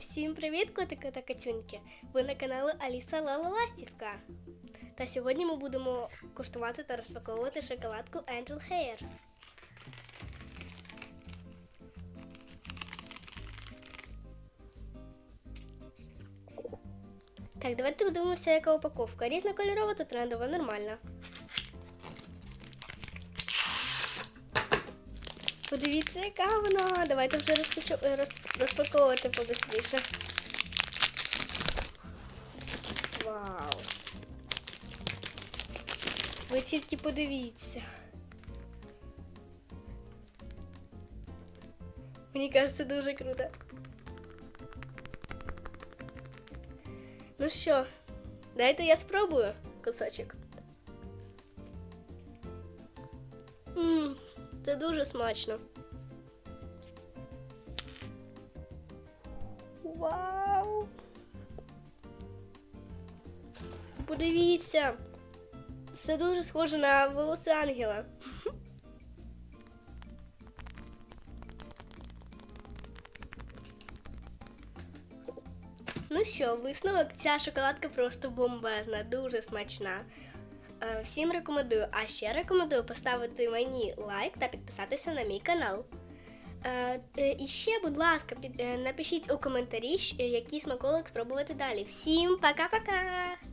Всім привіт, котики та кацюньки! Ви на каналі Аліса Лала Ластівка. Та сьогодні ми будемо куштувати та розпаковувати шоколадку Angel Hair. Так, давайте подивимося, яка упаковка. Різнокольорова та трендова, нормальна. Подивіться, яка вона. Давайте вже розпочу... роз- розпаковувати побистріше. Вау. Ви тільки подивіться. Мені кажеться, дуже круто. Ну що, дайте я спробую кусочок. Це дуже смачно. Вау! Подивіться. Це дуже схоже на волоси ангела. Ну що, висновок, ця шоколадка просто бомбезна, дуже смачна. Е, Всім рекомендую, а ще рекомендую поставити мені лайк та підписатися на мій канал. Е, е, І ще, будь ласка, напишіть у коментарі, який смаколик спробувати далі. Всім пока-пока!